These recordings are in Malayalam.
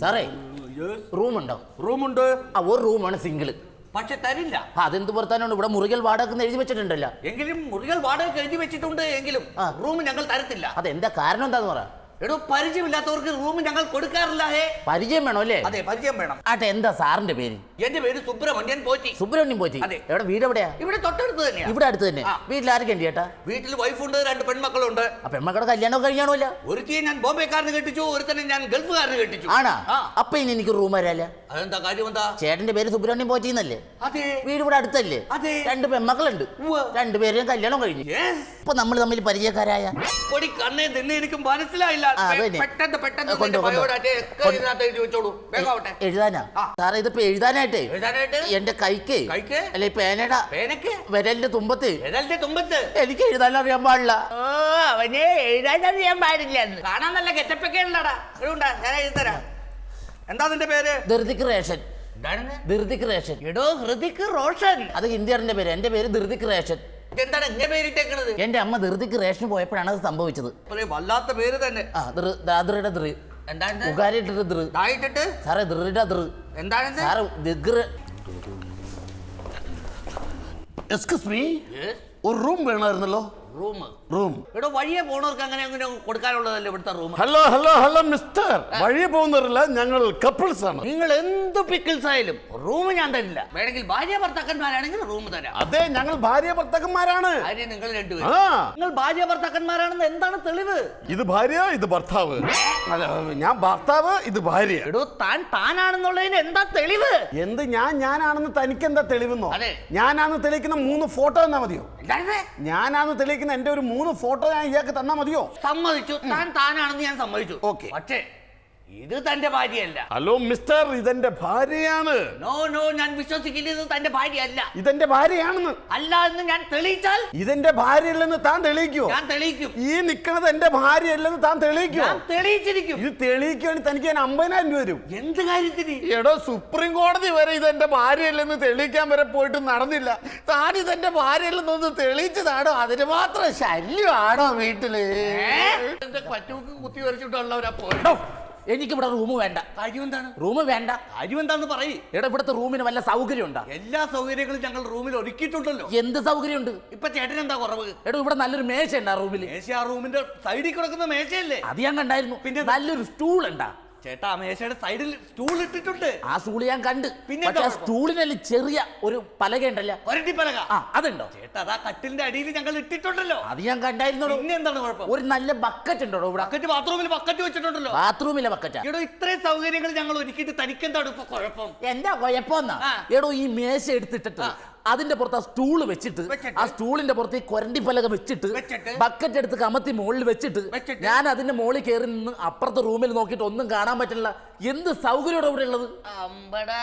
സാറേ റൂമുണ്ടോ? റൂമുണ്ട്. ആ ഒരു റൂമാണ് സിംഗിൾ പക്ഷെ തരില്ല. അതെന്ത് പുറത്താനാണ്? ഇവിടെ മുറികൾ വാടക എഴുതി വെച്ചിട്ടുണ്ടല്ലോ. എങ്കിലും മുറികൾ വാടക എഴുതി വെച്ചിട്ടുണ്ട് എങ്കിലും റൂം ഞങ്ങൾ തരത്തില്ല. അതെന്താ കാരണം എന്താന്ന് പറ. എടോ പരിചയമില്ലാത്തവർക്ക് റൂം ഞങ്ങൾ കൊടുക്കാറില്ല ഹേ. പരിചയം വേണോ അല്ലേ? അതെ പരിചയം വേണം. ആട്ടെ എന്താ സാറിന്റെ പേര്? എന്റെ പേര് സുബ്രഹ്മണ്യൻ പോറ്റി. സുബ്രഹ്മണ്യം പോറ്റി. അതെ. എവിടെ വീട് എവിടെയാ? ഇവിടെ തൊട്ടടുത്ത് തന്നെയാ. ഇവിടെ അടുത്ത് തന്നെ. ആ. വീട്ടിൽ ആരൊക്കെ ഉണ്ട് ചേട്ടാ? വീട്ടിൽ വൈഫുണ്ട് രണ്ട് പെൺമക്കളുണ്ട്. അപ്പൊ എമ്മക്കടെ കല്യാണം അല്ല ഒരുത്തിയെ ഞാൻ ബോംബെക്കാരന് കെട്ടിച്ചു ഒരുത്തനെ ഞാൻ ഗൾഫുകാരന് കെട്ടിച്ചു. ആണാ? ആ. അപ്പൊ ഇനി എനിക്ക് റൂം വരാല്ല അതെന്താ കാര്യം എന്താ? ചേട്ടന്റെ പേര് സുബ്രഹ്മണ്യം പോറ്റി എന്നല്ലേ? അതെ. വീട് ഇവിടെ അടുത്തല്ലേ? അതെ. രണ്ട് പെൺമക്കളുണ്ട്. ഉവ്വ്. രണ്ടുപേരെയും കല്യാണം കഴിഞ്ഞു. ഇപ്പൊ നമ്മൾ തമ്മിൽ പരിചയക്കാരായ? പൊടി കണ്ണേ നിന്നെ എനിക്ക് മനസ്സിലായില്ല. പെട്ടെന്ന് പെട്ടെന്ന് കൊണ്ടോ, നിന്റെ കൊണ്ടോ. ബയോഡാറ്റ ഒക്കെ ഇതിനകത്ത് എഴുതി വെച്ചോളൂ. വേഗം ആവട്ടെ. എഴുതാനാ. സാറേ ഇതിപ്പോ എഴുതാനായിട്ടേ. എഴുതാനായിട്ട്? എന്റെ കൈക്ക്. കൈക്ക്? അല്ലെ പേനയുടെ പേനക്ക്? വിരലിന്റെ തുമ്പത്ത്. വിരലിന്റെ തുമ്പത്ത്? എനിക്ക് എഴുതാൻ അറിയാൻ പാടില്ല. ഓ അവനെ എഴുതാൻ അറിയാൻ പാടില്ല. കാണാൻ നല്ല കെറ്റപ്പൊക്കെ എഴുതാ ഞാൻ എഴുതരാ എന്താ നിന്റെ പേര്? ധൃതിക് റേഷൻ. ധൃതിക് റേഷൻ. എടോ ഹൃതിക് റോഷൻ. അത് ഹിന്ദിയാറിന്റെ പേര്. എന്റെ പേര് ധൃതിക് റേഷൻ. എന്താണ് എങ്ങനെ പേരിട്ടേക്കണത് എന്റെ അമ്മ ധൃതിക്ക് റേഷൻ പോയപ്പോഴാണ് അത് സംഭവിച്ചത്. വല്ലാത്ത പേര് തന്നെ. ആ ദൃ ദാദ്രയുടെ ദൃ ഉകാരിയുടെ ദൃ ആയിട്ടിട്ട് സാറേ ദൃഢ ദൃ എന്താണ് സാറ് ദിഗ്ര എക്സ്ക്യൂസ് മീ ഒരു റൂം വേണമായിരുന്നല്ലോ. റൂം. റൂം. എടോ വഴിയെ പോണവർക്ക് അങ്ങനെ അങ്ങനെ കൊടുക്കാനുള്ളതല്ലേ ഇവിടുത്തെ room? Hello hello hello mister വഴിയെ പോകുന്നവരല്ല ഞങ്ങൾ കപ്പിൾസ് ആണ്. നിങ്ങൾ എന്ത് പിക്കിൾസ് ആയാലും റൂം ഞാൻ തരില്ല. വേണമെങ്കിൽ ഭാര്യ ഭർത്താക്കന്മാരാണെങ്കിൽ റൂം തരാം. അതെ ഞങ്ങൾ ഭാര്യ ഭർത്താക്കന്മാരാണ്. ഭാര്യ നിങ്ങൾ രണ്ടുപേരും. നിങ്ങൾ ഭാര്യ ഭർത്താക്കന്മാരാണെന്ന് എന്താണ് തെളിവ്? ഇത് ഭാര്യ ഇത് ഭർത്താവ്. ഞാൻ ഭർത്താവ് ഇത് ഭാര്യ. എടോ താൻ താനാണെന്നുള്ളതിന് എന്താ തെളിവ്? എന്ത് ഞാൻ ഞാനാണെന്ന് തനിക്ക് എന്താ തെളിവെന്നോ? ഞാനാന്ന് ഞാനാണെന്ന് തെളിയിക്കുന്ന മൂന്ന് ഫോട്ടോ എന്നാ മതിയോ? ഞാനാന്ന് ഞാനാണെന്ന് തെളിയിക്കുന്ന എന്റെ ഒരു മൂന്ന് ഫോട്ടോ ഞാൻ ഇയാൾക്ക് തന്നാ മതിയോ? സമ്മതിച്ചു. താൻ താനാണെന്ന് ഞാൻ സമ്മതിച്ചു. ഓക്കെ. പക്ഷേ ഇത് തന്റെ ഭാര്യയല്ല. ഹലോ മിസ്റ്റർ ഇതെന്റെ ഭാര്യയാണ്. നോ നോ ഞാൻ വിശ്വസിക്കില്ല ഇത് തന്റെ ഭാര്യയല്ല. ഇതെന്റെ ഭാര്യയാണെന്ന്. അല്ല എന്ന് ഞാൻ തെളിയിച്ചാൽ ഇതെന്റെ ഭാര്യയല്ലെന്ന് താൻ തെളിയിക്കോ ഞാൻ തെളിയിക്കും. ഈ നിക്കണത് എന്റെ ഭാര്യയല്ലെന്ന് താൻ തെളിയിക്കോ ഞാൻ തെളിയിച്ചിരിക്കും. ഇത് തെളിയിക്കുകയാണെങ്കിൽ തനിക്ക് ഞാൻ അമ്പതിനായിരം രൂപ വരും എന്ത് കാര്യത്തിന്? എടോ സുപ്രീം കോടതി വരെ ഇത് എന്റെ ഭാര്യയല്ലെന്ന് തെളിയിക്കാൻ വരെ പോയിട്ട് നടന്നില്ല. താൻ ഇതെന്റെ ഭാര്യയല്ലെന്നൊന്ന് തെളിയിച്ചതാണോ? അതിന് മാത്രം ശല്യമാണോ വീട്ടിൽ? എന്റെ പറ്റൂക്ക് കുത്തി വരച്ചിട്ടുള്ളവരാ പോയി എടോ, എനിക്കിവിടെ റൂം വേണ്ട. കാര്യം എന്താണ് റൂം വേണ്ട. കാര്യം എന്താണെന്ന് പറയ്. എടാ ഇവിടുത്തെ റൂമിന് വല്ല സൗകര്യം ഉണ്ടോ എല്ലാ സൗകര്യങ്ങളും ഞങ്ങൾ റൂമിൽ ഒരുക്കിയിട്ടുണ്ടല്ലോ. എന്ത് സൗകര്യമുണ്ട്? ഇപ്പൊ ചേട്ടൻ എന്താ കുറവ്? എടാ ഇവിടെ നല്ലൊരു മേശ ഉണ്ട് റൂമിൽ മേശ ആ റൂമിന്റെ സൈഡിൽ കിടക്കുന്ന മേശയല്ലേ? അത് ഞാൻ കണ്ടായിരുന്നു. പിന്നെ നല്ലൊരു സ്റ്റൂൾ ഉണ്ടാ. ചേട്ടാ മേശയുടെ സൈഡിൽ സ്റ്റൂൾ ഇട്ടിട്ടുണ്ട്. ആ സ്റ്റൂൾ ഞാൻ കണ്ട്. പിന്നെ ആ സ്റ്റൂളിനെല്ലാം ചെറിയ ഒരു പലക ഉണ്ടല്ല. പലക. ആ അതുണ്ടോ? ചേട്ടാ അതാ കട്ടിലിന്റെ അടിയിൽ ഞങ്ങൾ ഇട്ടിട്ടുണ്ടല്ലോ. അത് ഞാൻ കണ്ടായിരുന്നു പിന്നെ എന്താണ് കുഴപ്പം? ഒരു നല്ല ബക്കറ്റ് ഉണ്ടോ ഇവിടെ? ബക്കറ്റ് ബാത്റൂമിൽ ബക്കറ്റ് വെച്ചിട്ടുണ്ടല്ലോ. ബാത്റൂമിലെ ബക്കറ്റ് എടോ ഇത്രയും സൗകര്യങ്ങൾ ഞങ്ങൾ ഒരുക്കിയിട്ട് തനിക്ക് തനിക്കെന്താണ് ഇപ്പൊ കുഴപ്പം? എന്താ കുഴപ്പം എടോ ഈ മേശ എടുത്തിട്ടിട്ട് അതിന്റെ പുറത്ത് ആ സ്റ്റൂൾ വെച്ചിട്ട് വെച്ചിട്ട്. ആ സ്റ്റൂളിന്റെ പുറത്ത് ഈ കൊരണ്ടി പലക വെച്ചിട്ട് വെച്ചിട്ട്. ബക്കറ്റ് എടുത്ത് കമത്തി മുകളിൽ വെച്ചിട്ട് വെച്ചിട്ട്. ഞാൻ അതിന്റെ മുകളിൽ കയറി നിന്ന് അപ്പുറത്തെ റൂമിൽ നോക്കിയിട്ട് ഒന്നും കാണാൻ പറ്റില്ല എന്ത് സൗകര്യമാണ് ഇവിടെ ഉള്ളത് അമ്പടാ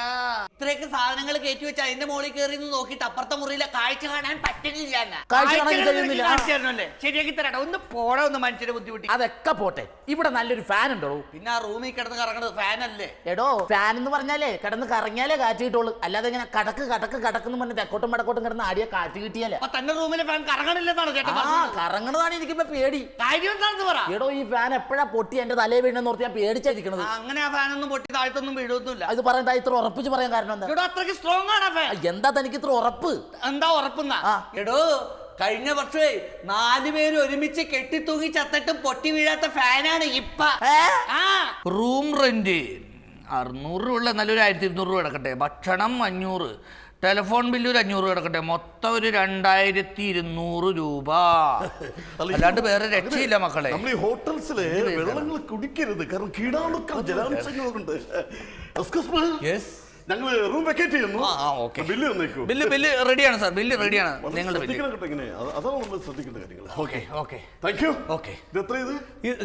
ഇത്രയൊക്കെ സാധനങ്ങൾ കയറ്റി വെച്ച് അതിന്റെ മുകളിൽ കയറി നിന്ന് നോക്കിയിട്ട് അപ്പുറത്തെ മുറിയിലെ കാഴ്ച കാണാൻ പറ്റുന്നില്ല എന്നാ. കാഴ്ച കാണാൻ കാഴ്ചകൾ കഴിയുന്നില്ല. നിനക്ക് കാണിച്ചു തരണമല്ലേ? ശരിയാക്കി തരാട്ടോ ഒന്ന് പോടാ ഒന്ന് മനുഷ്യരെ ബുദ്ധിമുട്ടി അതൊക്കെ പോട്ടെ ഇവിടെ നല്ലൊരു ഫാൻ ഉണ്ടോ പിന്നെ ആ റൂമിൽ കിടന്ന് കറങ്ങണത് ഫാനല്ലേ എടോ ഫാൻ എന്ന് പറഞ്ഞാലേ കിടന്ന് കറങ്ങിയാലേ കാറ്റ് കിട്ടുള്ളൂ അല്ലാതെ ഇങ്ങനെ കടക്ക് കടക്ക് കടക്കെന്ന് പറഞ്ഞ് തെക്കോട്ടും വടക്കോട്ടും കിടന്ന് ആടിയ കാറ്റ് കിട്ടിയാലേ. അപ്പൊ തന്റെ റൂമിലെ ഫാൻ കറങ്ങണില്ലെന്നാണ് ചേട്ടൻ ആ പറഞ്ഞത്? കറങ്ങണതാണ് എനിക്കിപ്പോ പേടി. കാര്യം എന്താണെന്ന് പറ. എടോ ഈ ഫാൻ എപ്പോഴാ പൊട്ടി എന്റെ തലേ വീണെന്ന് ഓർത്ത് ഞാൻ പേടിച്ചായിരിക്കണത്. ആ, അങ്ങനെ ആ ഫാൻ ഒന്നും പൊട്ടി താഴ്ത്തൊന്നും വീഴൊന്നുമില്ല. ഇത് പറയാൻ ദാ ഇത്ര ഉറപ്പിച്ച് പറയാൻ കാരണം എന്താ? എടോ അത്രയ്ക്ക് സ്ട്രോങ് ആണ് ആ ഫാൻ ആ, എന്താ തനിക്ക് ഇത്ര ഉറപ്പ്? എന്താ ഉറപ്പുന്ന? ആ. എടോ കഴിഞ്ഞ വർഷമേ നാല് പേര് ഒരുമിച്ച് കെട്ടിത്തൂങ്ങി ചത്തിട്ടും പൊട്ടി വീഴാത്ത ഫാനാണ് ഇപ്പ. ഏ? ആ. റൂം റെന്റ് അറുന്നൂറ് രൂപ ഉള്ള നല്ലൊരു ആയിരത്തി ഇരുന്നൂറ് രൂപ കിടക്കട്ടെ ഭക്ഷണം അഞ്ഞൂറ്. ടെലിഫോൺ ബില്ല് ഒരു അഞ്ഞൂറ് കിടക്കട്ടെ. മൊത്തം ഒരു രണ്ടായിരത്തി ഇരുന്നൂറ് രൂപ അല്ലാണ്ട് വേറെ രക്ഷയില്ല മക്കളെ. നമ്മൾ ഈ ഹോട്ടൽസിൽ വെള്ളങ്ങൾ കുടിക്കരുത്. കാരണം കീടാണുക്കൾ ജലാംശങ്ങളുണ്ട്. ഞങ്ങൾ റൂം വെക്കേറ്റ് ചെയ്യുന്നു. ബില്ല് തന്നേക്കൂ. ബില്ല് ബില്ല് റെഡിയാണ് സാർ. ബില്ല് റെഡിയാണ്. നിങ്ങൾ അതാണ് നമ്മൾ ശ്രദ്ധിക്കേണ്ട കാര്യങ്ങൾ. Okay okay. Thank you okay. ഇത് എത്ര ഇത്?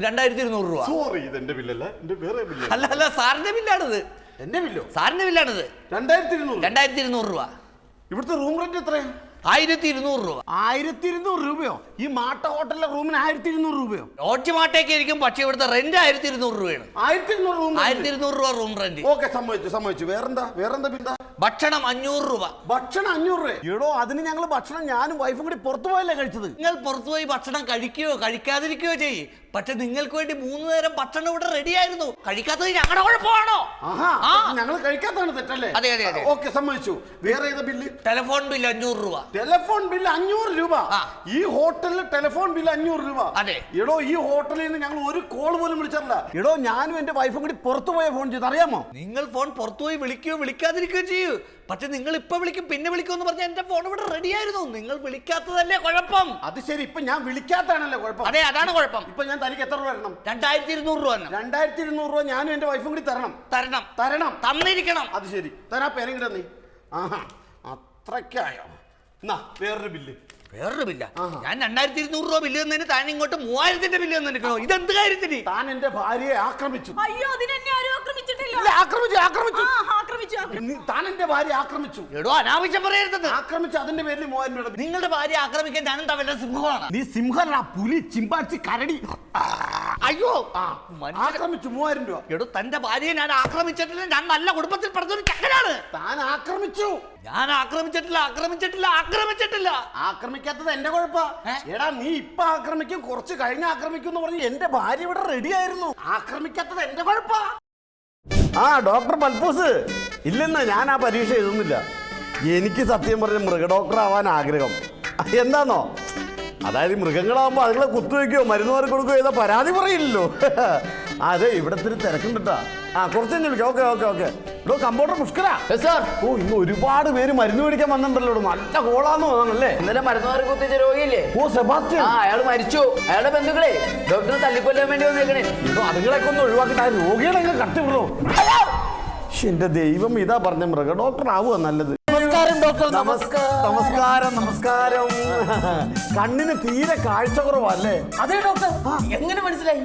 രണ്ടായിരത്തി ഇരുന്നൂറ് രൂപ. സോറി ഇത് എന്റെ ബില്ലല്ല. എന്റെ വേറെ ബില്ല്. അല്ല അല്ല സാറിന്റെ ബില്ലാണിത്. എന്റെ ബില്ലോ സാറിന്റെ ബില്ലാണിത് രണ്ടായിരത്തി ഇരുന്നൂറ്. രണ്ടായിരത്തി ഇരുന്നൂറ് രൂപ. ഇവിടുത്തെ റൂം റെന്റ് എത്രയാ? ആയിരത്തി ഇരുന്നൂറ് രൂപ. ആയിരത്തി ഇരുന്നൂറ് രൂപയോ? ഈ മാട്ട ഹോട്ടലിലെ റൂമിന് ആയിരത്തി ഇരുന്നൂറ് രൂപയോ? ലോഡ്ജ് മാട്ടേക്ക് ഇരിക്കും പക്ഷേ ഇവിടുത്തെ റെന്റ് ആയിരത്തി ഇരുന്നൂറ് രൂപയാണ്. ആയിരത്തി ഇരുന്നൂറ് റൂം ആയിരത്തി ഇരുന്നൂറ് രൂപ റൂം റെന്റ് ഓക്കെ സമ്മതിച്ചു സമ്മതിച്ചു. വേറെന്താ? വേറെന്താ പിന്നെ ഭക്ഷണം അഞ്ഞൂറ് രൂപ. ഭക്ഷണം അഞ്ഞൂറ് രൂപ എടോ അതിന് ഞങ്ങൾ ഭക്ഷണം ഞാനും വൈഫും കൂടി പുറത്തു പോയല്ലേ കഴിച്ചത്? നിങ്ങൾ പുറത്തു പോയി ഭക്ഷണം കഴിക്കുകയോ കഴിക്കാതിരിക്കുകയോ ചെയ്യും. പക്ഷെ നിങ്ങൾക്ക് വേണ്ടി മൂന്ന് നേരം ഭക്ഷണം ഇവിടെ റെഡി ആയിരുന്നു. കഴിക്കാത്തത് ഞങ്ങളുടെ കുഴപ്പമാണോ. ഞങ്ങൾ കഴിക്കാത്തതാണ് തെറ്റല്ലേ? അതെ, അതെ, അതെ. ഓക്കെ സമ്മതിച്ചു. വേറെ ഏതാ ബില്ല്? ടെലിഫോൺ ബില്ല് അഞ്ഞൂറ് രൂപ. ടെലിഫോൺ ബില്ല് അഞ്ഞൂറ് രൂപ. ആ. ഈ ഹോട്ടലിൽ ടെലിഫോൺ ബില്ല് അഞ്ഞൂറ് രൂപ. അതെ. എടോ ഈ ഹോട്ടലിൽ നിന്ന് ഞങ്ങൾ ഒരു കോൾ പോലും വിളിച്ചിട്ടില്ല. എടോ ഞാനും എന്റെ വൈഫും കൂടി പുറത്തു പോയ ഫോൺ ചെയ്ത്. അറിയാമോ? നിങ്ങൾ ഫോൺ പുറത്തുപോയി വിളിക്കുകയോ വിളിക്കാതിരിക്കുകയോ ചെയ്യൂ. പക്ഷെ നിങ്ങൾ ഇപ്പൊ വിളിക്കും പിന്നെ വിളിക്കും എന്ന് പറഞ്ഞാൽ എന്റെ ഫോൺ ഇവിടെ റെഡി ആയിരുന്നു. നിങ്ങൾ വിളിക്കാത്തതല്ലേ കുഴപ്പം? അത് ശരി ഇപ്പൊ ഞാൻ വിളിക്കാത്തതാണല്ലേ കുഴപ്പം? അതെ അതാണ് കുഴപ്പം. ഇപ്പൊ ഞാൻ തനിക്ക് എത്ര രൂപ തരണം? രണ്ടായിരത്തി ഇരുന്നൂറ് രൂപ തന്നെ രണ്ടായിരത്തി ഇരുന്നൂറ് രൂപ ഞാനും എന്റെ വൈഫും കൂടി തരണം. തരണം. തരണം. തന്നിരിക്കണം. അത് ശരി. തരാ പേരെങ്കിലും നീ ആഹാ അത്രയ്ക്കായോ? എന്നാ വേറൊരു ബില്ല്. വേറൊരു ബില്ല. ഞാൻ രണ്ടായിരത്തി ഇരുന്നൂറ് രൂപ ബില്ല് തന്നതിന് താൻ ഇങ്ങോട്ട് മൂവായിരത്തിന്റെ ബില്ല് തന്നിരിക്കണോ ഇതെന്ത് കാര്യത്തിന്? താൻ എന്റെ ഭാര്യയെ ആക്രമിച്ചു. അയ്യോ അതിനെന്നെ ആരും ആക്രമിച്ചിട്ടില്ല. ഇല്ല, ആക്രമിച്ചു ആക്രമിച്ചു. ആ, ആക്രമിച്ചു ആക്രമിച്ചു. നീ- താൻ എന്റെ ഭാര്യ ആക്രമിച്ചു. എടോ അനാവശ്യം പറയരുത്. ആക്രമിച്ചു അതിന്റെ പേരിൽ മൂവായിരം രൂപ ബില്ല്. നിങ്ങളുടെ ഭാര്യ ആക്രമിക്കാൻ ഞാനും തവരുടെ സിംഹമാണ്. നീ സിംഹനാ പുലി ചിമ്പാൻസി കരടി. ആ, അയ്യോ ആ, ആക്രമിച്ചു മൂവായിരം രൂപ. എടോ തന്റെ ഭാര്യയെ ഞാൻ ആക്രമിച്ചിട്ടില്ല. ഞാൻ നല്ല കുടുംബത്തിൽ പഠിച്ചൊരു ചക്കനാണ്. താൻ ആക്രമിച്ചു. ഞാൻ ആക്രമിച്ചിട്ടില്ല ആക്രമിച്ചിട്ടില്ല ആക്രമിച്ചിട്ടില്ല. ആക്രമിക്കാത്തത് എന്റെ കുഴപ്പാ. എടാ നീ ഇപ്പൊ ആക്രമിക്കും കുറച്ച് കഴിഞ്ഞ് ആക്രമിക്കും എന്ന് പറഞ്ഞ് എന്റെ ഭാര്യ ഇവിടെ റെഡി ആയിരുന്നു. ആക്രമിക്കാത്തത് എന്റെ കുഴപ്പാ. ആ ഡോക്ടർ പൽപ്പൂസ്. ഇല്ലെന്ന് ഞാൻ ആ പരീക്ഷ എഴുതുന്നില്ല. എനിക്ക് സത്യം പറഞ്ഞ മൃഗ ഡോക്ടർ ആവാൻ ആഗ്രഹം. എന്താന്നോ? അതായത് മൃഗങ്ങളാവുമ്പോ അതുങ്ങളെ കുത്തുവെക്കോ മരുന്ന് മാറി കൊടുക്കുകയോ ഏതാ പരാതി പറയില്ലല്ലോ. അതെ ഇവിടത്തെ തിരക്കുണ്ടാ ആ കുറച്ച് കഴിഞ്ഞ് വിളിക്കാം. Okay okay okay. ഇവിടെ കമ്പോട്ടർ മുഷ്കരാ. സാർ ഓ ഇന്ന് ഒരുപാട് പേര് മരുന്ന് മേടിക്കാൻ വന്നിട്ടുണ്ടല്ലോ. നല്ല കോളാന്ന് തോന്നണല്ലേ? ഇന്നലെ മരുന്നുമാറി കുത്തിച്ച രോഗിയില്ലേ? ഓ സെബാസ്റ്റ്യൻ. ആ അയാൾ മരിച്ചു. അയാളുടെ ബന്ധുക്കളെ ഡോക്ടറെ തല്ലിക്കൊല്ലാൻ വേണ്ടി വന്നേക്കണേ. ഇപ്പൊ അതുങ്ങളൊക്കെ ഒന്ന് ഒഴിവാക്കിട്ട് ആ രോഗികളെ കട്ടിവിടോ എന്റെ ദൈവം ഇതാ പറഞ്ഞ മൃഗ ഡോക്ടർ ആവുക നല്ലത്. നമസ്കാരം ഡോക്ടർ നമസ്കാരം. നമസ്കാരം കണ്ണിന് തീരെ കാഴ്ച കുറവല്ലേ? അതെ ഡോക്ടർ. എങ്ങനെ മനസ്സിലായി?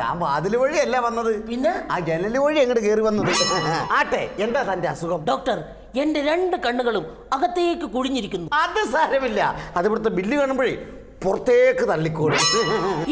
താൻ വാതിൽ വഴിയല്ല വന്നത്. പിന്നെ? ആ ജനൽ വഴി അങ്ങോട്ട് കേറി വന്നത്. ആട്ടെ എന്താ തന്റെ അസുഖം? ഡോക്ടർ എന്റെ രണ്ട് കണ്ണുകളും അകത്തേക്ക് കുഴിഞ്ഞിരിക്കുന്നു. അത് സാരമില്ല. അത് ഇവിടുത്തെ ബില്ല് കാണുമ്പോഴേ പുറത്തേക്ക് തള്ളിക്കോളും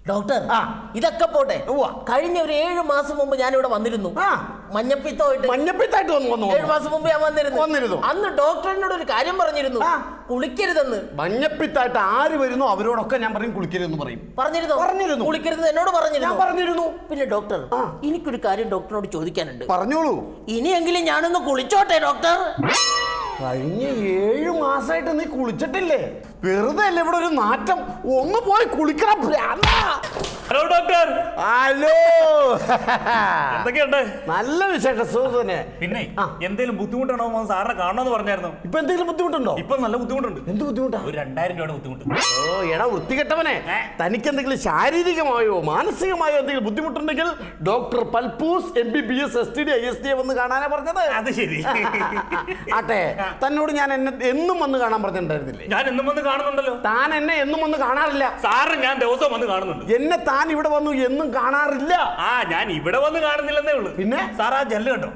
ഡോക്ടർ ആ. ഇതൊക്കെ പോട്ടെ ഉവ്വ. കഴിഞ്ഞ ഒരു ഏഴ് മാസം മുമ്പ് ഞാൻ ഇവിടെ വന്നിരുന്നു ആ. മഞ്ഞപ്പിത്തമായിട്ട് മഞ്ഞപ്പിത്തായിട്ട് വന്നു വന്നു ഏഴ് വന്നു. മാസം മുമ്പ് ഞാൻ വന്നിരുന്നു വന്നിരുന്നു. അന്ന് ഡോക്ടറിനോട് ഒരു കാര്യം പറഞ്ഞിരുന്നു ആ. കുളിക്കരുതെന്ന് മഞ്ഞപ്പിത്തായിട്ട് ആര് വരുന്നു അവരോടൊക്കെ ഞാൻ പറയും കുളിക്കരുതെന്ന് പറയും പറഞ്ഞിരുന്നു പറഞ്ഞിരുന്നു. കുളിക്കരുത് എന്നോട് ഞാൻ പറഞ്ഞിരുന്നു പറഞ്ഞിരുന്നു പിന്നെ ഡോക്ടർ ആ. എനിക്കൊരു കാര്യം ഡോക്ടറിനോട് ചോദിക്കാനുണ്ട് പറഞ്ഞോളൂ ഇനിയെങ്കിലും ഞാനൊന്ന് കുളിച്ചോട്ടെ ഡോക്ടർ കഴിഞ്ഞ ഏഴ് മാസമായിട്ട് നീ കുളിച്ചിട്ടില്ലേ വെറുതെ അല്ലേ ഇവിടെ ഒരു നാറ്റം ഒന്ന് പോയി കുളിക്കണം. Hello doctor. ഹലോ. എന്തൊക്കെയുണ്ട്? നല്ല വിശേഷം സുഹൃത്തുനെ പിന്നെ എന്തെങ്കിലും ബുദ്ധിമുട്ടാണോ മോൻ സാറിനെ കാണണമെന്ന് പറഞ്ഞായിരുന്നു. ഇപ്പൊ എന്തെങ്കിലും ബുദ്ധിമുട്ടുണ്ടോ? ഇപ്പൊ നല്ല ബുദ്ധിമുട്ടുണ്ട്. എന്ത് ബുദ്ധിമുട്ടാ? ഒരു രണ്ടായിരം രൂപയുടെ ബുദ്ധിമുട്ട് ഓ എടാ വൃത്തികെട്ടവനെ. കെട്ടവനെ തനിക്ക് എന്തെങ്കിലും ശാരീരികമായോ മാനസികമായോ എന്തെങ്കിലും ബുദ്ധിമുട്ടുണ്ടെങ്കിൽ doctor Palpoos M B B S S T D I S D വന്ന് കാണാനാ പറഞ്ഞത്. അത് ശരി. ആട്ടെ തന്നോട് ഞാൻ എന്നെ എന്നും വന്ന് കാണാൻ പറഞ്ഞിട്ടുണ്ടായിരുന്നില്ലേ? ഞാൻ എന്നും വന്ന് കാണുന്നുണ്ടല്ലോ. താൻ എന്നെ എന്നും വന്ന് കാണാറില്ല. സാറ് ഞാൻ ദിവസം വന്ന് കാണുന്നുണ്ട്. എന്നെ താൻ ഇവിടെ വന്നു എന്നും കാണാറില്ല. ആ ഞാൻ ഇവിടെ വന്ന് കാണുന്നില്ലെന്നേ ഉള്ളൂ. പിന്നെ? സാർ ആ ജെല്ല് കണ്ടോ?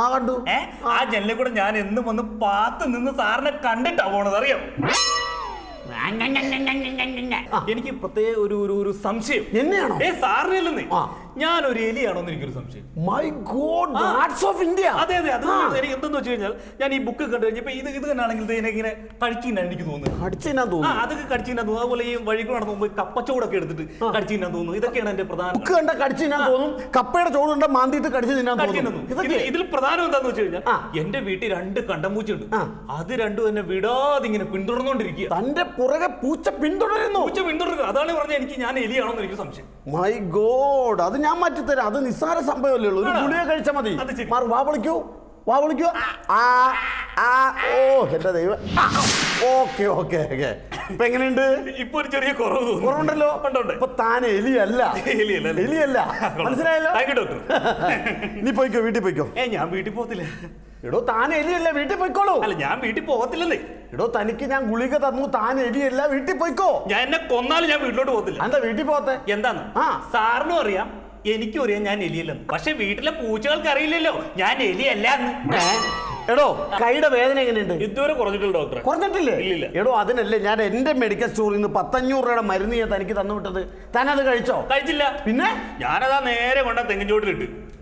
ആ കണ്ടു. ഏ ആ ജെല്ലിൽ കൂടെ ഞാൻ എന്നും വന്ന് പാത്ത് നിന്ന് സാറിനെ കണ്ടിട്ടാ പോണത് അറിയാം എനിക്ക് പ്രത്യേക ഒരു ഒരു സംശയം. എന്നെയാണോ? ഏ സാറിനല്ലെന്നേ. ഞാൻ ഒരു എലിയാണോന്ന് എനിക്കൊരു സംശയം. My god gods of India അതെ അതെ അത് എനിക്ക് എന്തെന്ന് വെച്ച് കഴിഞ്ഞാൽ ഞാൻ ഈ ബുക്ക് കണ്ടു കഴിഞ്ഞപ്പോ ഇത് ഇത് തന്നെയാണെങ്കിൽ ഇത് ഇങ്ങനെ കഴിച്ചിന്നാണ് എനിക്ക് തോന്നുന്നത്. അടിച്ചാ ആ തോന്നുന്നു അതൊക്കെ കടിച്ചിന്നാ തോന്നുന്നു അതുപോലെ ഈ വഴിക്ക് നടന്നു പോകുമ്പോൾ കപ്പച്ചോടൊക്കെ എടുത്തിട്ട് കടിച്ചിന്നാ തോന്നുന്നു ഇതൊക്കെയാണ് എന്റെ പ്രധാന ബുക്ക് കണ്ട കടിച്ചു തിന്നാൻ തോന്നും. കപ്പയുടെ ചോട് കണ്ട മാന്തിയിട്ട് കടിച്ചു തിന്നാൻ കടിച്ചിന്നു തോന്നും. ഇതിൽ ഇതൊക്കെ ഇതിൽ പ്രധാനം എന്താന്ന് വെച്ച് കഴിഞ്ഞാൽ ആ. എന്റെ വീട്ടിൽ രണ്ട് കണ്ടമ്പൂച്ചുണ്ട് ആ. അത് രണ്ടും എന്നെ വിടാതെ ഇങ്ങനെ പിന്തുടർന്നുകൊണ്ടിരിക്കുക. തന്റെ പുറകെ പൂച്ച പിന്തുടരുന്നു. പൂച്ച പിന്തുടരുക. അതാണ് പറഞ്ഞ എനിക്ക് ഞാൻ എലിയാണോന്ന് എനിക്ക് സംശയം. മൈ ഗോഡ് അത് ഞാൻ മാറ്റി മാറ്റിത്തരാം. അത് നിസ്സാര സംഭവമല്ലേ ഉള്ളൂ. ഒരു? ഗുളിക കഴിച്ചാൽ മതി. മാറും വാ വിളിക്കൂ. വാ വിളിക്കൂ. ആ ആ ഓ എന്റെ ദൈവം. Okay okay okay. ഇപ്പൊ എങ്ങനെയുണ്ട്? ഇപ്പൊ ഒരു ചെറിയ കുറവ്. കുറവുണ്ടല്ലോ. ഇപ്പൊ താൻ എലിയല്ല. എലിയല്ല, എലിയല്ല. മനസ്സിലായല്ലോ? you, നീ പോയിക്കോ വീട്ടിൽ പോയിക്കോ. ഏ ഞാൻ വീട്ടിൽ പോകത്തില്ല. എടോ താൻ എലിയല്ല വീട്ടിൽ പോയിക്കോളൂ. അല്ല ഞാൻ വീട്ടിൽ പോകത്തില്ലെന്നേ. എടോ തനിക്ക് ഞാൻ ഗുളിക തന്നു താൻ എലിയല്ല വീട്ടിൽ പോയിക്കോ. ഞാൻ എന്നെ കൊന്നാലും ഞാൻ വീട്ടിലോട്ട് പോകത്തില്ല. എന്താ വീട്ടിൽ പോകത്തെ? എന്താന്ന്? ആ. സാറിനും അറിയാം. എനിക്കും അറിയാം ഞാൻ എലിയല്ലെന്ന് പക്ഷെ വീട്ടിലെ പൂച്ചകൾക്ക് അറിയില്ലല്ലോ. ഞാൻ എലിയല്ല എന്ന് എടോ കൈയുടെ വേദന എങ്ങനെയുണ്ട്? ഇതുവരെ കുറഞ്ഞിട്ടില്ല ഡോക്ടർ കുറഞ്ഞിട്ടില്ലേ? ഇല്ലില്ല. എടോ അതിനല്ലേ ഞാൻ എന്റെ മെഡിക്കൽ സ്റ്റോറിൽ നിന്ന് പത്തഞ്ഞൂറ് രൂപയുടെ മരുന്ന് ഞാൻ തനിക്ക് തന്നു വിട്ടത് അത് കഴിച്ചോ? കഴിച്ചില്ല. പിന്നെ? ഞാനതാ നേരെ കൊണ്ട തെങ്ങിൻ ചോട്ടിലിട്ട്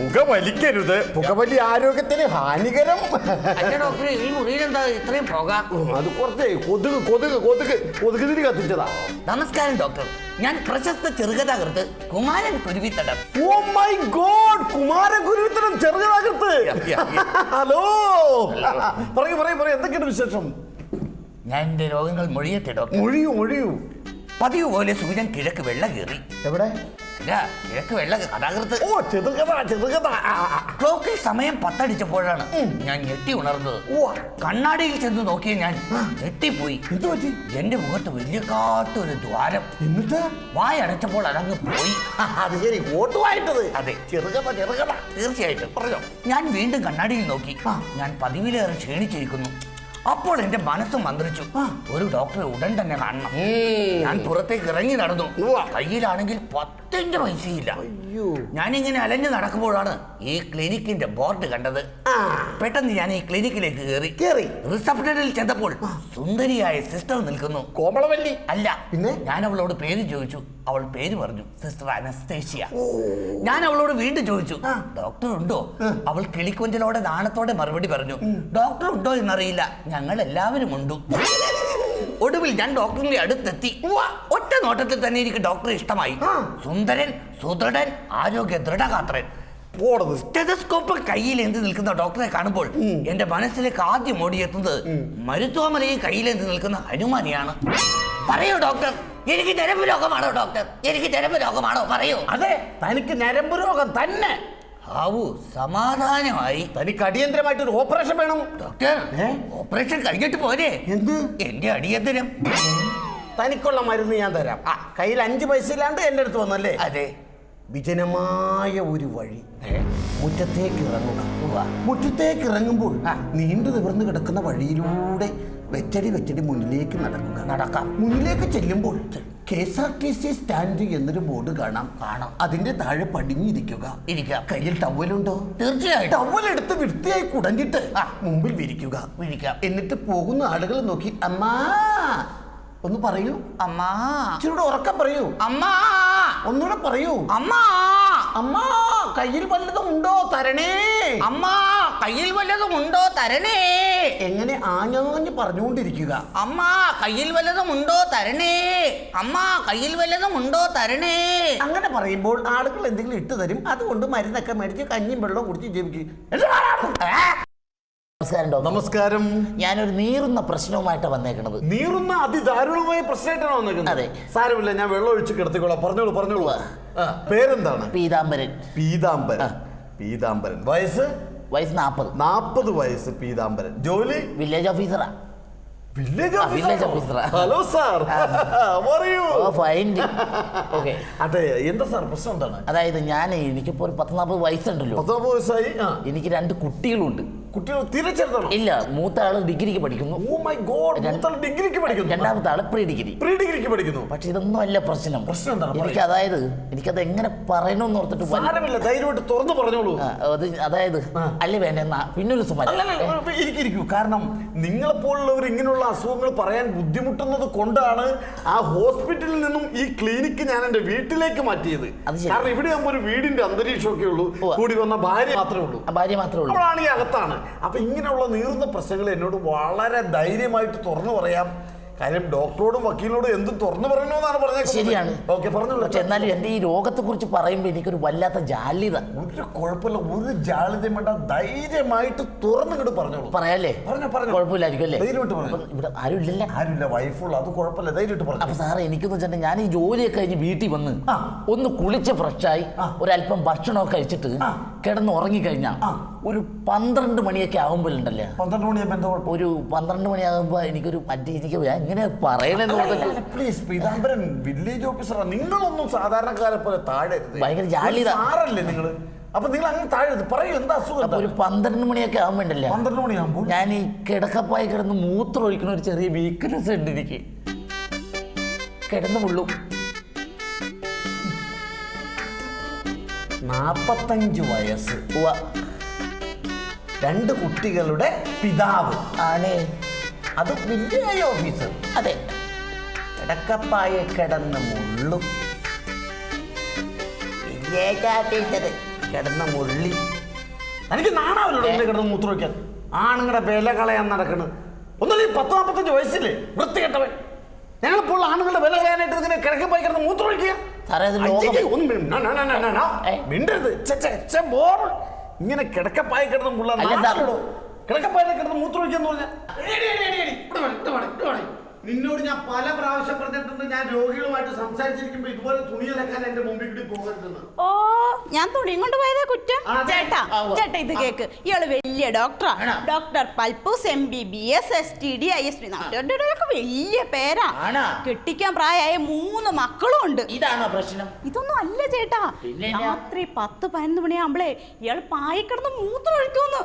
ഉണ്ട് പുകവലിക്കരുത്. പുകവലി ആരോഗ്യത്തിന് ഹാനികരം. അല്ല ഈ മുറിയിൽ എന്താ ഇത്രയും പുക? അത് കുറച്ച് കൊതുക് കൊതുക് കൊതുക് കൊതുക് തിരി കത്തിച്ചതാ. നമസ്കാരം ഡോക്ടർ. ഞാൻ പ്രശസ്ത ചെറുകഥാകൃത്ത് Kumaran Kuruvithadam. Oh my God Kumaran Kuruvithadam ചെറുകഥാകൃത്ത്. ഹലോ. പറയൂ പറയൂ പറയൂ എന്തൊക്കെയാണ് വിശേഷം? ഞാൻ എന്റെ രോഗങ്ങൾ മൊഴിയത്തെ ഡോക്ടർ. മൊഴിയൂ മൊഴിയൂ. പതിവ് പോലെ സൂര്യൻ കിഴക്ക് വെള്ള കയറി എവിടെ? കിഴക്ക് വെള്ള കഥാകൃത്ത്. ഓ ചെറുകഥ ചെറുകഥ. ക്ലോക്കിൽ സമയം പത്തടിച്ചപ്പോഴാണ് ഞാൻ ഞെട്ടി ഉണർന്നത്. ഓ കണ്ണാടിയിൽ ചെന്ന് നോക്കിയ ഞാൻ ഞെട്ടിപ്പോയി. എന്റെ മുഖത്ത് വലിയ കാട്ടൊരു ദ്വാരം. എന്നിട്ട്? വായടച്ചപ്പോൾ അതങ്ങ് പോയി. അത് ശരി ഓട്ടുമായിട്ടത്. അതെ. ചെറുകഥ ചെറുകഥ. തീർച്ചയായിട്ടും. പറഞ്ഞോ. ഞാൻ വീണ്ടും കണ്ണാടിയിൽ നോക്കി. ഞാൻ പതിവിലേറെ ക്ഷീണിച്ചിരിക്കുന്നു. അപ്പോൾ എന്റെ മനസ്സ് മന്ത്രിച്ചു. ഒരു ഡോക്ടറെ ഉടൻ തന്നെ കാണണം. ഞാൻ പുറത്തേക്ക് ഇറങ്ങി നടന്നു. കയ്യിലാണെങ്കിൽ പത്തിന്റെ പൈസയില്ല. ഞാനിങ്ങനെ അലഞ്ഞു നടക്കുമ്പോഴാണ് ഈ ക്ലിനിക്കിന്റെ ബോർഡ് കണ്ടത്. പെട്ടെന്ന് ഞാൻ ഈ ക്ലിനിക്കിലേക്ക് കയറി കേറി. റിസപ്ഷനിൽ ചെന്നപ്പോൾ സുന്ദരിയായ സിസ്റ്റർ നിൽക്കുന്നു. കോമളവല്ലി. അല്ല പിന്നെ? ഞാൻ അവളോട് പേര് ചോദിച്ചു. അവൾ പേര് പറഞ്ഞു സിസ്റ്റർ അനസ്തേഷ്യ. ഞാൻ അവളോട് വീണ്ടും ചോദിച്ചു ഡോക്ടർ ഉണ്ടോ അവൾ കിളിക്കൊഞ്ചലോടെ നാണത്തോടെ മറുപടി പറഞ്ഞു ഡോക്ടർ ഉണ്ടോ എന്നറിയില്ല ഞങ്ങൾ എല്ലാവരും ഉണ്ടു. ഒടുവിൽ ഞാൻ ഡോക്ടറിന്റെ അടുത്തെത്തി. ഒറ്റ നോട്ടത്തിൽ തന്നെ എനിക്ക് ഡോക്ടറെ ഇഷ്ടമായി. സുന്ദരൻ സുദൃഢൻ ആരോഗ്യ ദൃഢഗാത്രൻ. സ്റ്റെതസ്കോപ്പ് കയ്യിൽ എന്ത് നിൽക്കുന്ന ഡോക്ടറെ കാണുമ്പോൾ എന്റെ മനസ്സിലേക്ക് ആദ്യം ഓടിയെത്തുന്നത് മരുത്വമലയിൽ കയ്യിൽ എന്ത് നിൽക്കുന്ന ഹനുമാനെയാണ്. പറയൂ ഡോക്ടർ. എനിക്ക് ഞരമ്പ് രോഗമാണോ ഡോക്ടർ? എനിക്ക് ഞരമ്പ് രോഗമാണോ? പറയൂ. അതെ തനിക്ക് ഞരമ്പ് രോഗം തന്നെ. ആവു സമാധാനമായി. തനിക്ക് അടിയന്തരമായിട്ട് ഒരു ഓപ്പറേഷൻ വേണം. ഡോക്ടർ ഓപ്പറേഷൻ കഴിഞ്ഞിട്ട് പോരെ. എന്ത്? എന്റെ അടിയന്തരം. തനിക്കുള്ള മരുന്ന് ഞാൻ തരാം. ആ കയ്യിൽ അഞ്ച് പൈസ ഇല്ലാണ്ട് എന്റെ അടുത്ത് വന്നല്ലേ? അതെ. വിജനമായ ഒരു വഴി. മുറ്റത്തേക്ക് ഇറങ്ങുക. മുറ്റത്തേക്ക് ഇറങ്ങുമ്പോൾ നീണ്ടു നിവർന്നു കിടക്കുന്ന വഴിയിലൂടെ വെച്ചടി വെച്ചടി മുന്നിലേക്ക് നടക്കുക. നടക്കാം. മുന്നിലേക്ക് ചെല്ലുമ്പോൾ K S R T C stand എന്നൊരു ബോർഡ് കാണാം. കാണാം. അതിന്റെ താഴെ പടിഞ്ഞിരിക്കുക. ഇരിക്കാം കയ്യിൽ ടവലുണ്ടോ തീർച്ചയായിട്ടും. ടവൽ എടുത്ത് വൃത്തിയായി കുടഞ്ഞിട്ട് ആ മുമ്പിൽ വിരിക്കുക. വിരിക്കുക എന്നിട്ട് പോകുന്ന ആളുകൾ നോക്കി അമ്മാ! ഒന്ന് പറയൂ. അമ്മാ! ഇച്ചിരൂടെ ഉറക്കം പറയൂ. അമ്മാ! ഒന്നുകൂടെ പറയൂ. അമ്മാ! അമ്മാ! കയ്യിൽ വല്ലതും ഉണ്ടോ? തരണേ! അമ്മാ! കയ്യിൽ വല്ലതും ഉണ്ടോ തരണേ? എങ്ങനെ ആഞ്ഞാഞ്ഞ് പറഞ്ഞുകൊണ്ടിരിക്കുക? അമ്മ കയ്യിൽ വല്ലതും ഉണ്ടോ തരണേ? അമ്മ കയ്യിൽ വല്ലതും ഉണ്ടോ തരണേ? അങ്ങനെ പറയുമ്പോൾ ആളുകൾ എന്തെങ്കിലും ഇട്ട് തരും. അതുകൊണ്ട് മരുന്നൊക്കെ മേടിച്ച് കഞ്ഞിയും വെള്ളവും കുടിച്ച് ജീവിക്കും. നമസ്കാരം നമസ്കാരം. ഞാനൊരു നീറുന്ന പ്രശ്നവുമായിട്ടാണ് വന്നേക്കണത്. നീറുന്ന അതിദാരുണമായ പ്രശ്നമായിട്ടാണ് വന്നേക്കുന്നത്? അതെ. സാരമില്ല ഞാൻ വെള്ളം ഒഴിച്ച് കിടത്തിക്കോളാം. പറഞ്ഞോളൂ പറഞ്ഞോളൂ. പേരെന്താണ്? പീതാംബരൻ. പീതാംബരൻ. പീതാംബരൻ. വയസ്സ്? വയസ്സ് നാൽപ്പത് നാൽപ്പത് വയസ്സ് പീതാംബരൻ. ജോലി? വില്ലേജ് ഓഫീസറാ വില്ലേജ്. ഹലോ സാർ പറയൂ ഓ ഫൈൻ ഓക്കെ അതെ എന്താ സാർ പ്രശ്നം എന്താണ്? അതായത് ഞാൻ എനിക്കിപ്പോ ഒരു പത്ത് നാൽപ്പത് വയസ്സുണ്ടല്ലോ. പത്തൊമ്പത് വയസ്സായി? ആ. എനിക്ക് രണ്ട് കുട്ടികളുണ്ട്. കുട്ടികൾ തീരെ ചെറുതാണോ ഇല്ല മൂത്ത ആൾ ഡിഗ്രിക്ക് പഠിക്കുന്നു. ഓ മൈ ഗോഡ് മൂത്താൾ ഡിഗ്രിക്ക് പഠിക്കുന്നു. രണ്ടാമത്തെ ആൾ പ്രീ ഡിഗ്രി. പ്രീ ഡിഗ്രിക്ക് പഠിക്കുന്നു. പക്ഷെ ഇതൊന്നും അല്ല പ്രശ്നം. പ്രശ്നം എന്താണ്? എനിക്ക് അതായത് എനിക്കത് എങ്ങനെ പറയണമെന്ന് ഓർത്തിട്ട് സാരമില്ല ധൈര്യമായിട്ട് തുറന്നു പറഞ്ഞോളൂ. അത് അതായത് അല്ല വേണ്ട? എന്നാ പിന്നൊരു ഇരിക്കും കാരണം നിങ്ങളെപ്പോലുള്ളവർ ഇങ്ങനെയുള്ള അസുഖങ്ങൾ പറയാൻ ബുദ്ധിമുട്ടുന്നത് കൊണ്ടാണ് ആ ഹോസ്പിറ്റലിൽ നിന്നും ഈ ക്ലിനിക്ക് ഞാൻ എന്റെ വീട്ടിലേക്ക് മാറ്റിയത്. കാരണം ഇവിടെ ആകുമ്പോൾ ഒരു വീടിന്റെ അന്തരീക്ഷമൊക്കെ ഉള്ളൂ. കൂടി വന്ന ഭാര്യ മാത്രമേ ഉള്ളൂ. ഭാര്യ മാത്രമേ ഉള്ളൂ. അവളാണ് ഈ അകത്താണ്. അപ്പൊ ഇങ്ങനെയുള്ള നീറുന്ന പ്രശ്നങ്ങൾ എന്നോട് വളരെ ധൈര്യമായിട്ട് തുറന്നു പറയാം. കാര്യം ഡോക്ടറോടും വക്കീലിനോടും എന്തും തുറന്നു പറയണമെന്നാണ് പറഞ്ഞത്. ശരിയാണ്. ഓക്കെ പറഞ്ഞോളൂ. പക്ഷെ എന്നാലും എന്റെ ഈ രോഗത്തെ കുറിച്ച് പറയുമ്പോൾ എനിക്കൊരു വല്ലാത്ത ജാലിത ഒരു കുഴപ്പമില്ല. ഒരു ജാളിതയും വേണ്ട. ധൈര്യമായിട്ട് തുറന്നിങ്ങോട്ട് പറഞ്ഞോളൂ. പറയാല്ലേ? പറഞ്ഞോ, പറഞ്ഞു. കുഴപ്പമില്ലായിരിക്കും അല്ലേ? ധൈര്യമായിട്ട് പറഞ്ഞു. ഇവിടെ ആരും ഇല്ലല്ലേ ആരുമില്ല. വൈഫുള്ള. അത് കുഴപ്പമില്ല. ധൈര്യമായിട്ട് അപ്പൊ പറഞ്ഞു സാറേ എനിക്കെന്ന് വെച്ചിട്ടുണ്ടെങ്കിൽ ഞാൻ ഈ ജോലിയൊക്കെ കഴിഞ്ഞ് വീട്ടിൽ വന്ന് ഒന്ന് കുളിച്ച് ഫ്രഷായി. ഒരല്പം ഭക്ഷണമൊക്കെ കഴിച്ചിട്ട്. കിടന്ന് ഉറങ്ങിക്കഴിഞ്ഞാൽ ഒരു പന്ത്രണ്ട് മണിയൊക്കെ ആകുമ്പോഴുണ്ടല്ലേ പന്ത്രണ്ട് മണിയാകുമ്പോൾ എന്താ കുഴപ്പം? ഒരു പന്ത്രണ്ട് മണിയാകുമ്പോ എനിക്കൊരു മറ്റേ എനിക്ക് ഞാൻ എങ്ങനെ പറയണെന്ന് പ്ലീസ് പീതാംബരൻ വില്ലേജ് ഓഫീസറാണ് നിങ്ങളൊന്നും സാധാരണക്കാരെ പോലെ താഴെ ഭയങ്കര ജാലി ആറല്ലേ നിങ്ങൾ അപ്പൊ നിങ്ങൾ അങ്ങനെ താഴെ പറയൂ എന്താ അസുഖം ഒരു പന്ത്രണ്ട് മണിയൊക്കെ ആകുമ്പോണ്ടല്ലേ പന്ത്രണ്ട് മണിയാകുമ്പോൾ ഞാൻ ഈ കിടക്കപ്പായി കിടന്ന് മൂത്രം ഒഴിക്കുന്ന ഒരു ചെറിയ വീക്ക്നെസ് ഉണ്ട് എനിക്ക്. കിടന്നു മുള്ളും. നാപ്പത്തഞ്ച് വയസ്സ്. രണ്ട് കുട്ടികളുടെ പിതാവ്. ആണേ. അത് വില്ലേജ് ഓഫീസർ. അതെ. കിടക്കപ്പായ കിടന്ന് മുള്ളും. വില്ലേജ് കിടന്ന മുള്ളി. എനിക്ക് നാണാവല്ലോ എന്നെ കിടന്ന് മൂത്രം വയ്ക്കാൻ ആണുങ്ങളുടെ വില കളയാൻ നടക്കുന്നത് ഒന്നല്ല ഈ പത്ത് നാൽപ്പത്തഞ്ച് വയസ്സില്ലേ? വൃത്തികെട്ടവൻ. ഞങ്ങളിപ്പോൾ ആണുങ്ങളുടെ വില കളയാനായിട്ട് ഇങ്ങനെ കിടക്കപ്പായി കിടന്ന് മൂത്രം ഒഴിക്കുക? സാറേ, അത് ലോകം- അയ്യയ്യ, ഒന്ന് മിണ്ട- ന- ന- ന- ന- ന- ന. ഏ? മിണ്ടരുത് ഛെ, ഛെ, ഛെ, ബോറ്. ഇങ്ങനെ കിടക്കപ്പായ കിടന്ന് മുള്ള അല്ല? കിടക്കപ്പായ കിടന്ന് മൂത്രം ഒഴിക്കാന്ന് നിന്നോട് ഞാൻ പല പ്രാവശ്യം പറഞ്ഞിട്ടുണ്ട് ഞാൻ രോഗികളുമായിട്ട് സംസാരിച്ചിരിക്കുമ്പോ ഇതുപോലെ തുണി അലക്കാൻ എന്റെ മുമ്പിൽ കൂടി പോകരുതെന്ന് ഓ ഞാൻ തുണിയും കൊണ്ട് പോയതാ കുറ്റം ചേട്ടാ. ചേട്ടാ ഇത് കേക്ക്. ഇയാൾ വലിയ ഡോക്ടറാണ് doctor Palppoos M B B S S T D I S വലിയ പേരാ? കെട്ടിക്കാൻ പ്രായമായ മൂന്ന് മക്കളും ഉണ്ട്. ഇതാണോ പ്രശ്നം? ഇതൊന്നും അല്ല ചേട്ടാ? രാത്രി പത്ത് പതിനൊന്ന് മണിയാകുമ്പളേ ഇയാൾ പായക്കിടന്ന് മൂത്രം ഒഴിക്കുമെന്ന്